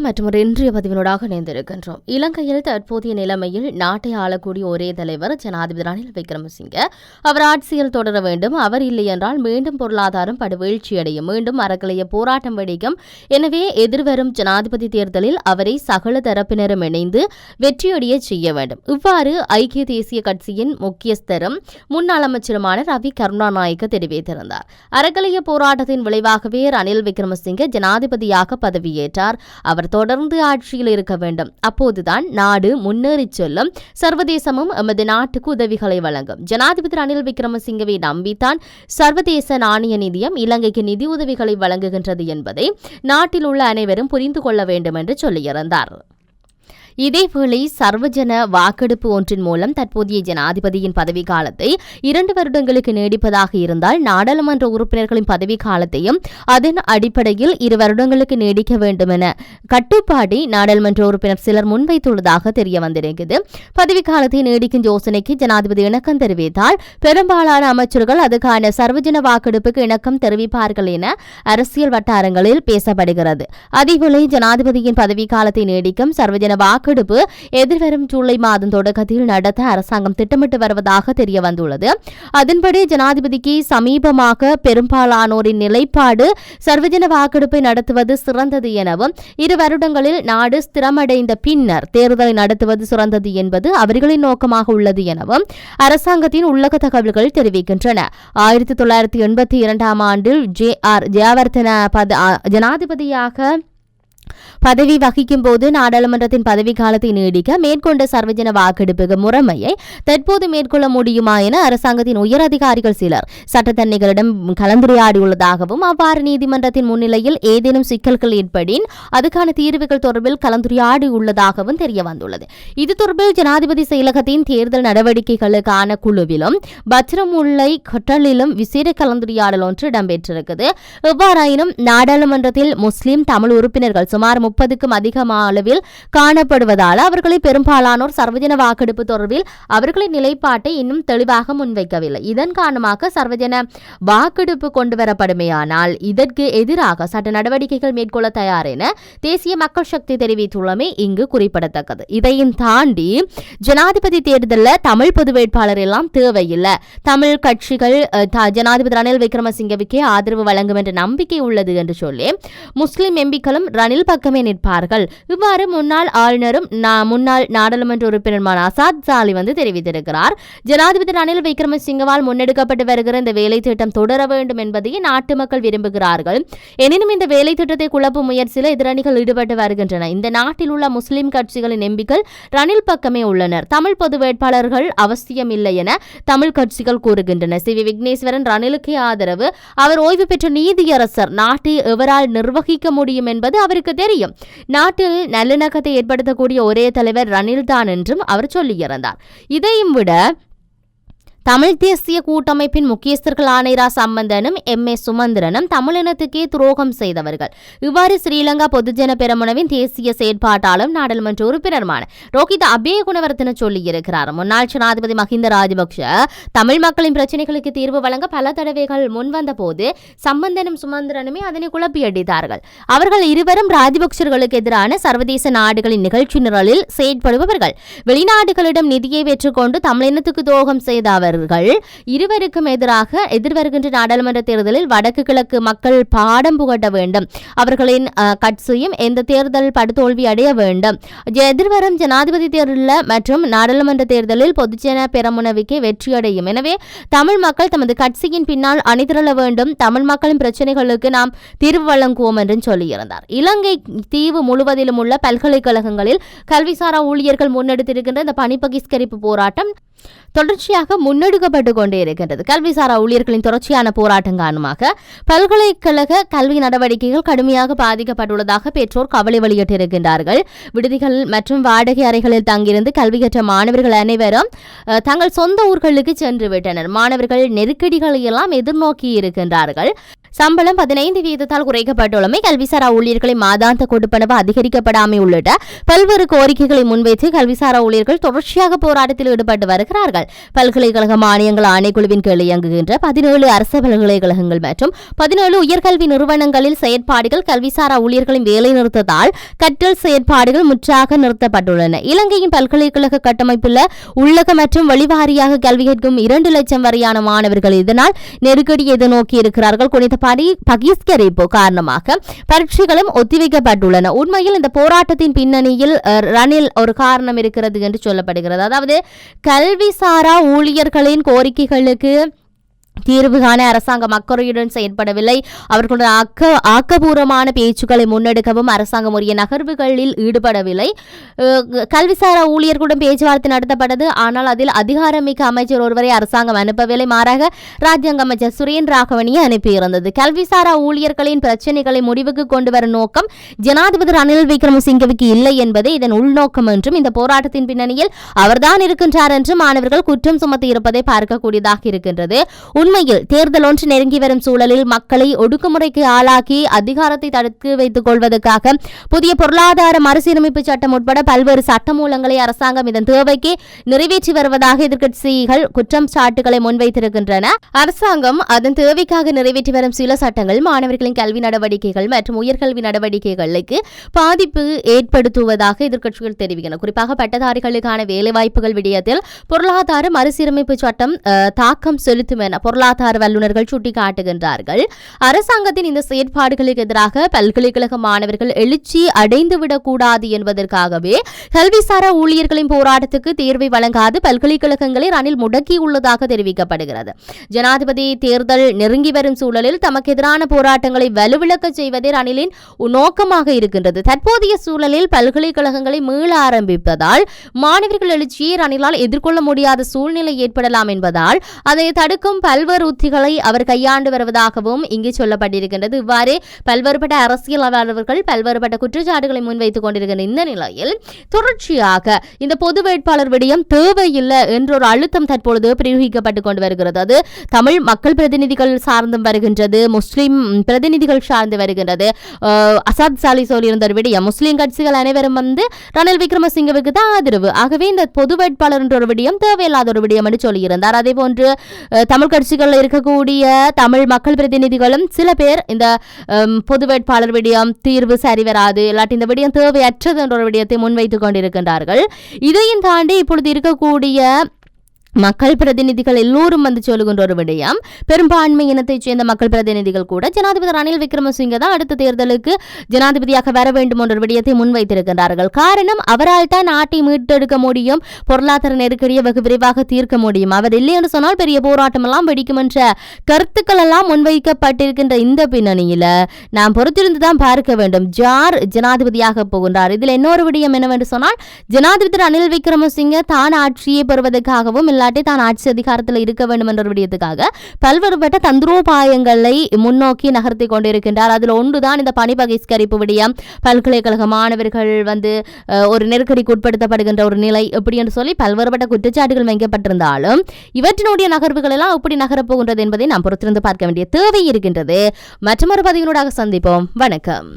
வணக்கம் மற்றும் ஒரு இன்றைய பதிவினோடாக இணைந்திருக்கின்றோம். இலங்கையில் தற்போதைய நிலைமையில் நாட்டை ஆளக்கூடிய ஒரே தலைவர் ஜனாதிபதி ரணில் விக்ரமசிங்க. அவர் ஆட்சியில் தொடர வேண்டும். அவர் இல்லை என்றால் மீண்டும் பொருளாதாரம் படுவீழ்ச்சியடையும். மீண்டும் அறக்கலைய போராட்டம் வெடிக்கும். எனவே எதிர்வரும் ஜனாதிபதி தேர்தலில் அவரை சகல தரப்பினரும் இணைந்து வெற்றியடைய செய்ய வேண்டும். இவ்வாறு ஐக்கிய தேசிய கட்சியின் முக்கியஸ்தரும் முன்னாள் அமைச்சருமான ரவி கருணாநாயக்க தெரிவித்திருந்தார். அறக்கலைய போராட்டத்தின் விளைவாகவே ரணில் விக்ரமசிங்க ஜனாதிபதியாக பதவியேற்றார். அவர் தொடர்ந்து ஆட்சியில் இருக்க வேண்டும். அப்போதுதான் நாடு முன்னேறிச் செல்லும். சர்வதேசமும் எமது நாட்டுக்கு உதவிகளை வழங்கும். ஜனாதிபதி ரணில் விக்ரமசிங்கவை நம்பித்தான் சர்வதேச நாணய நிதியம் இலங்கைக்கு நிதி உதவிகளை வழங்குகின்றது என்பதை நாட்டில் உள்ள அனைவரும் புரிந்து கொள்ள வேண்டும் என்று சொல்லியிருந்தார். இதேவேளை சர்வஜன வாக்கெடுப்பு ஒன்றின் மூலம் தற்போதைய ஜனாதிபதியின் பதவிக்காலத்தை இரண்டு வருடங்களுக்கு நீடிப்பதாக இருந்தால் நாடாளுமன்ற உறுப்பினர்களின் பதவிக்காலத்தையும் அதன் அடிப்படையில் இரு வருடங்களுக்கு நீடிக்க வேண்டும் என கட்டுப்பாடை நாடாளுமன்ற உறுப்பினர் சிலர் முன்வைத்துள்ளதாக தெரிய வந்திருக்கிறது பதவிக்காலத்தை நீடிக்கும் யோசனைக்கு ஜனாதிபதி இணக்கம் தெரிவித்தால் பெரும்பாலான அமைச்சர்கள் அதுக்கான சர்வஜன வாக்கெடுப்புக்கு இணக்கம் தெரிவிப்பார்கள் என அரசியல் வட்டாரங்களில் பேசப்படுகிறது. அதேவேளை ஜனாதிபதியின் பதவிக்காலத்தை நீடிக்கும் சர்வஜன வாக்கு வாக்கெடுப்பு எதிர்வரும் ஜூலை மாதம் தொடக்கத்தில் நடத்த அரசாங்கம் திட்டமிட்டு வருவதாக தெரிய வந்துள்ளது அதன்படி ஜனாதிபதிக்கு சமீபமாக பெரும்பாலானோரின் நிலைப்பாடு சர்வஜன வாக்கெடுப்பை நடத்துவது சிறந்தது எனவும் இரு வருடங்களில் நாடு ஸ்திரமடைந்த பின்னர் தேர்தலை நடத்துவது சிறந்தது என்பது அவர்களின் நோக்கமாக உள்ளது எனவும் அரசாங்கத்தின் உள்ளக தகவல்கள் தெரிவிக்கின்றன. ஆயிரத்தி தொள்ளாயிரத்தி எண்பத்தி இரண்டாம் ஆண்டில் ஜே ஆர் ஜெயவர்தன ஜனாதிபதியாக பதவி வகிக்கும் போது நாடாளுமன்றத்தின் பதவி காலத்தை நீடிக்க மேற்கொண்ட சர்வஜன வாக்கெடுப்பு முறைமையை தற்போது மேற்கொள்ள முடியுமா என அரசாங்கத்தின் உயர் அதிகாரிகள் சிலர் சட்டத்தன்னைகளிடம் கலந்துரையாடியுள்ளதாகவும் அவ்வாறு நீதிமன்றத்தின் முன்னிலையில் ஏதேனும் சிக்கல்கள் ஏற்படின் அதுக்கான தீர்வுகள் தொடர்பில் கலந்துரையாடி உள்ளதாகவும் தெரிய வந்துள்ளது இது தொடர்பில் ஜனாதிபதி செயலகத்தின் தேர்தல் நடவடிக்கைகளுக்கான குழுவிலும் பத்ரமுல்லை கொட்டலிலும் விசேட கலந்துரையாடல் ஒன்று இடம்பெற்றிருக்கிறது எவ்வாறாயினும் நாடாளுமன்றத்தில் முஸ்லிம் தமிழ் உறுப்பினர்கள் சுமார் முப்பதுக்கும் அதிகமான அளவில் காணப்படுவதால் அவர்களை பெரும்பாலானோர் சர்வஜன வாக்கெடுப்பு தொடர்பில் அவர்களின் நிலைப்பாட்டை இன்னும் தெளிவாக முன்வைக்கவில்லை. இதன் காரணமாக சர்வஜன வாக்கெடுப்பு கொண்டுவரப்படுமையானால் இதற்கு எதிராக சட்ட நடவடிக்கைகள் மேற்கொள்ள தயார் என தேசிய மக்கள் சக்தி தெரிவித்துள்ளமை இங்கு குறிப்பிடத்தக்கது. இதையும் தாண்டி ஜனாதிபதி தேர்தலில் தமிழ் பொது வேட்பாளர் எல்லாம் தேவையில்லை. தமிழ் கட்சிகள் ஜனாதிபதி ரணில் விக்ரமசிங்கவுக்கே ஆதரவு வழங்கும் என்ற நம்பிக்கை உள்ளது என்று சொல்லி முஸ்லிம் எம்பிக்களும் ரணில் பக்கமே நிற்பார்கள். இவ்வாறு முன்னாள் ஆளுநரும் முன்னாள் நாடாளுமன்ற உறுப்பினருமான அசாத் சாலி வந்து தெரிவித்திருக்கிறார். ஜனாதிபதி ரணில் விக்ரமசிங்கவால் முன்னெடுக்கப்பட்டு வருகிற இந்த வேலை திட்டம் தொடர வேண்டும் என்பதையே நாட்டு மக்கள் விரும்புகிறார்கள். எனினும் இந்த வேலை திட்டத்தை குழப்பும் முயற்சியில் எதிரணிகள் ஈடுபட்டு வருகின்றன. இந்த நாட்டில் உள்ள முஸ்லிம் கட்சிகளின் எம்பிக்கள் ரணில் பக்கமே உள்ளனர். தமிழ் பொது வேட்பாளர்கள் அவசியம் இல்லை என தமிழ் கட்சிகள் கூறுகின்றன. சி. வி. விக்னேஸ்வரன் ரணிலுக்கே ஆதரவு. அவர் ஓய்வு பெற்ற நீதியரசர் நாட்டை எவரால் நிர்வகிக்க முடியும் என்பது அவருக்கு தெரியும். நாட்டில் நல்லிணக்கத்தை ஏற்படுத்தக்கூடிய ஒரே தலைவர் ரணில் தான் என்றும் அவர் சொல்லியிருந்தார். இதையும் விட தமிழ் தேசிய கூட்டமைப்பின் முக்கியஸ்தர்கள் ஆணைரா சம்பந்தனும் எம். ஏ. சுமந்திரனும் தமிழினத்துக்கே துரோகம் செய்தவர்கள். இவ்வாறு ஸ்ரீலங்கா பொதுஜன பெரமுனவின் தேசிய செயற்பாட்டாளரும் நாடாளுமன்ற உறுப்பினருமான ரோஹித் அபய குணவர்த்தன சொல்லியிருக்கிறார். முன்னாள் ஜனாதிபதி மஹிந்த ராஜபக்ஷ தமிழ் மக்களின் பிரச்சனைகளுக்கு தீர்வு வழங்க பல தடவைகள் முன்வந்த போது சம்பந்தனும் சுமந்திரனுமே அதனை குழப்பியடித்தார்கள். அவர்கள் இருவரும் ராஜபக்சர்களுக்கு எதிரான சர்வதேச நாடுகளின் நிகழ்ச்சி நிரலில் செயற்படுபவர்கள். வெளிநாடுகளிடம் நிதியை பெற்றுக்கொண்டு தமிழினத்துக்கு துரோகம் செய்த அவர் அவர்கள் இருவருக்கும் எதிராக எதிர்வருகின்ற நாடாளுமன்ற தேர்தலில் வடக்கு கிழக்கு மக்கள் பாடம் புகட்ட வேண்டும். அவர்களின் கட்சியும் எந்த தேர்தல் படுதோல்வி அடைய வேண்டும். எதிர்வரும் ஜனாதிபதி தேர்தலில் மற்றும் நாடாளுமன்ற தேர்தலில் பொதுஜன பெரமுனவிக்கு வெற்றியடையும். எனவே தமிழ் மக்கள் தமது கட்சியின் பின்னால் அணிதிரள வேண்டும். தமிழ் மக்களின் பிரச்சனைகளுக்கு நாம் தீர்வு வழங்குவோம் என்று சொல்லியிருந்தார். இலங்கை தீவு முழுவதிலும் உள்ள பல்கலைக்கழகங்களில் கல்விசாரா ஊழியர்கள் முன்னெடுத்திருக்கின்ற இந்த பணி பகிஷ்கரிப்பு போராட்டம் தொடர்ச்சியாக முன்னெடுக்கப்பட்டு கொண்டே இருக்கின்றது. கல்விசாரா ஊழியர்களின் தொடர்ச்சியான போராட்டம் காரணமாக பல்கலைக்கழக கல்வி நடவடிக்கைகள் கடுமையாக பாதிக்கப்பட்டுள்ளதாக பெற்றோர் கவலை வெளியிட்டிருக்கின்றார்கள். விடுதிகள் மற்றும் வாடகை அறைகளில் தங்கியிருந்து கல்வி கற்ற மாணவர்கள் அனைவரும் தங்கள் சொந்த ஊர்களுக்கு சென்று விட்டனர் மாணவர்கள் நெருக்கடிகளை எல்லாம் எதிர்நோக்கி இருக்கின்றார்கள். சம்பளம் பதினைந்து வீதத்தால் குறைக்கப்பட்டுள்ளமை கல்விசாரா ஊழியர்களை மாதாந்த கொடுப்பனவு அதிகரிக்கப்படாமை உள்ளிட்ட பல்வேறு கோரிக்கைகளை முன்வைத்து கல்விசாரா ஊழியர்கள் தொடர்ச்சியாக போராட்டத்தில் ஈடுபட்டு வருகிறார்கள். பல்கலைக்கழக மானியங்கள் ஆணைக்குழுவின் கீழ் இயங்குகின்ற பதினேழு அரசு பல்கலைக்கழகங்கள் மற்றும் பதினேழு உயர்கல்வி நிறுவனங்களில் செயற்பாடுகள் கல்விசாரா ஊழியர்களின் வேலை நிறுத்தத்தால் கற்றல் செயற்பாடுகள் முற்றாக நிறுத்தப்பட்டுள்ளன. இலங்கையின் பல்கலைக்கழக கட்டமைப்பில் உள்ளக மற்றும் வெளிவாரியாக கல்வி கற்கும் இரண்டு லட்சம் வரையான மாணவர்கள் இதனால் நெருக்கடி எதிர்நோக்கி இருக்கிறார்கள் குறித்த பணி பகிஷ்கரிப்பு காரணமாக பரீட்சைகளும் ஒத்திவைக்கப்பட்டுள்ளன. உண்மையில் இந்த போராட்டத்தின் பின்னணியில் ரணில் ஒரு காரணம் இருக்கிறது என்று சொல்லப்படுகிறது. அதாவது கல்விசாரா ஊழியர்களின் கோரிக்கைகளுக்கு தீர்வு காண அரசாங்கம் அக்கறையுடன் செயற்படவில்லை. அவர்களுடைய ஆக்க ஆக்கபூர்வமான பேச்சுக்களை முன்னெடுக்கவும் அரசாங்கம் உரிய நகர்வுகளில் ஈடுபடவில்லை. கல்விசாரா ஊழியர்களுடன் பேச்சுவார்த்தை நடத்தப்பட்டது. ஆனால் அதில் அதிகாரமிக்க அமைச்சர் ஒருவரை அரசாங்கம் அனுப்பவில்லை. மாறாக ராஜ்யாங்க அமைச்சர் சுரேன் ராகவனியை அனுப்பியிருந்தது. கல்விசாரா ஊழியர்களின் பிரச்சனைகளை முடிவுக்கு கொண்டு வரும் நோக்கம் ஜனாதிபதி ரணில் விக்ரமசிங்கவுக்கு இல்லை என்பதே இதன் உள்நோக்கம் என்றும் இந்த போராட்டத்தின் பின்னணியில் அவர்தான் இருக்கின்றார் என்று மாணவர்கள் குற்றம் சுமத்தி இருப்பதை பார்க்கக்கூடியதாக இருக்கின்றது. உண்மையில் தேர்தல் ஒன்று நெருங்கி வரும் சூழலில் மக்களை ஒடுக்குமுறைக்கு ஆளாக்கி அதிகாரத்தை தடுத்து வைத்துக் கொள்வதற்காக புதிய பொருளாதார மறுசீரமைப்பு சட்டம் உட்பட பல்வேறு சட்டமூலங்களை அரசாங்கம் இதன் தேவைக்கு நிறைவேற்றி வருவதாக எதிர்க்கட்சிகள் குற்றம் சாட்டுகளை முன்வைத்திருக்கின்றன. அரசாங்கம் அதன் தேவைக்காக நிறைவேற்றி வரும் சில சட்டங்கள் மாணவர்களின் கல்வி நடவடிக்கைகள் மற்றும் உயர்கல்வி நடவடிக்கைகளுக்கு பாதிப்பு ஏற்படுத்துவதாக எதிர்க்கட்சிகள் தெரிவிக்கின்றன. குறிப்பாக பட்டதாரிகளுக்கான வேலைவாய்ப்புகள் விடயத்தில் பொருளாதார மறுசீரமைப்பு சட்டம் தாக்கம் செலுத்தும் என பொருளாதார வல்லுநர்கள் சுட்டிக்காட்டுகின்றார்கள். அரசாங்கத்தின் இந்த செயற்பாடுகளுக்கு எதிராக பல்கலைக்கழக மாணவர்கள் எழுச்சி அடைந்துவிடக்கூடாது என்பதற்காகவே கல்விசாரா ஊழியர்களின் போராட்டத்துக்கு தேர்வை வழங்காது பல்கலைக்கழகங்களை ரணில் முடக்கியுள்ளதாக தெரிவிக்கப்படுகிறது. ஜனாதிபதி தேர்தல் நெருங்கி வரும் சூழலில் தமக்கு எதிரான போராட்டங்களை வலுவிழக்க செய்வதே ரணிலின் நோக்கமாக இருக்கின்றது. தற்போதைய சூழலில் பல்கலைக்கழகங்களை மீள ஆரம்பிப்பதால் மாணவர்கள் எழுச்சியை ரணிலால் எதிர்கொள்ள முடியாத சூழ்நிலை ஏற்படலாம் என்பதால் அதை தடுக்கும் பல் பல்வேறு உத்திகளை அவர் கையாண்டு வருவதாகவும் இங்கு சொல்லப்பட்டிருக்கின்றது. இவ்வாறு பல்வேறுபட்ட அரசியலாளர்கள் பல்வேறுபட்ட குற்றச்சாட்டுகளை முன்வைத்துக் கொண்டிருக்கின்ற இந்த நிலையில் தொடர்ச்சியாக இந்த பொது வேட்பாளர் விடயம் தேவையில்லை என்ற ஒரு அழுத்தம் தற்பொழுது பிரயோகிக்கப்பட்டுக் கொண்டு வருகிறது. அது தமிழ் மக்கள் பிரதிநிதிகள் சார்ந்தும் வருகின்றது முஸ்லிம் பிரதிநிதிகள் சார்ந்து வருகின்றது. அசாத் சாலி சொல்லியிருந்த ஒரு விடயம். முஸ்லிம் கட்சிகள் அனைவரும் வந்து ரணில் விக்ரமசிங்கவுக்கு தான் ஆதரவு. ஆகவே இந்த பொது வேட்பாளர் என்ற ஒரு விடயம் தேவையில்லாத ஒரு விடயம் என்று சொல்லியிருந்தார். அதே போன்று தமிழ் கட்சி கட்சிகளில் இருக்கக்கூடிய தமிழ் மக்கள் பிரதிநிதிகளும் சில பேர் இந்த பொது வேட்பாளர் விடயம் தீர்வு சரி வராது இல்லாட்டி இந்த விடயம் தேவையற்றது என்ற ஒரு விடயத்தை முன்வைத்துக் கொண்டிருக்கின்றார்கள். இதையும் தாண்டி இப்பொழுது இருக்கக்கூடிய மக்கள் பிரதிநிதிகள் எல்லோரும் வந்து சொல்லுகின்ற ஒரு விடயம். பெரும்பான்மை இனத்தைச் சேர்ந்த மக்கள் பிரதிநிதிகள் கூட ஜனாதிபதி ரணில் விக்ரமசிங்க தான் அடுத்த தேர்தலுக்கு ஜனாதிபதியாக வர வேண்டும் என்ற விடயத்தை முன்வைத்திருக்கின்றார்கள். காரணம் அவரால் தான் நாட்டை மீட்டெடுக்க முடியும் பொருளாதார நெருக்கடியை வெகு விரைவாக தீர்க்க முடியும். அவர் இல்லை என்று சொன்னால் பெரிய போராட்டம் எல்லாம் வெடிக்கும் என்ற கருத்துக்கள் எல்லாம் முன்வைக்கப்பட்டிருக்கின்ற இந்த பின்னணியில நாம் பொறுத்திருந்து தான் பார்க்க வேண்டும். ஜார் ஜனாதிபதியாக போகின்றார். இதில் இன்னொரு விடயம் என்னவென்று சொன்னால் ஜனாதிபதி ரணில் விக்ரமசிங்க தான் ஆட்சியை பெறுவதற்காகவும் இல்லாட்டி தான் ஆட்சி அதிகாரத்தில் இருக்க வேண்டும் என்ற விடயத்துக்காக பல்வேறுபட்ட தந்திரோபாயங்களை முன்னோக்கி நகர்த்தி கொண்டிருக்கின்றார். அதில் ஒன்றுதான் இந்த பணி பகிஷ்கரிப்பு விடயம். பல்கலைக்கழக மாணவர்கள் வந்து ஒரு நெருக்கடிக்கு உட்படுத்தப்படுகின்ற ஒரு நிலை எப்படி என்று சொல்லி பல்வேறுபட்ட குற்றச்சாட்டுகள் வைக்கப்பட்டிருந்தாலும் இவற்றினுடைய நகர்வுகள் எல்லாம் எப்படி நகரப்போகின்றது என்பதை நாம் பொறுத்திருந்து பார்க்க வேண்டிய தேவை இருக்கின்றது. மற்றொரு பதிவினூடாக சந்திப்போம். வணக்கம்.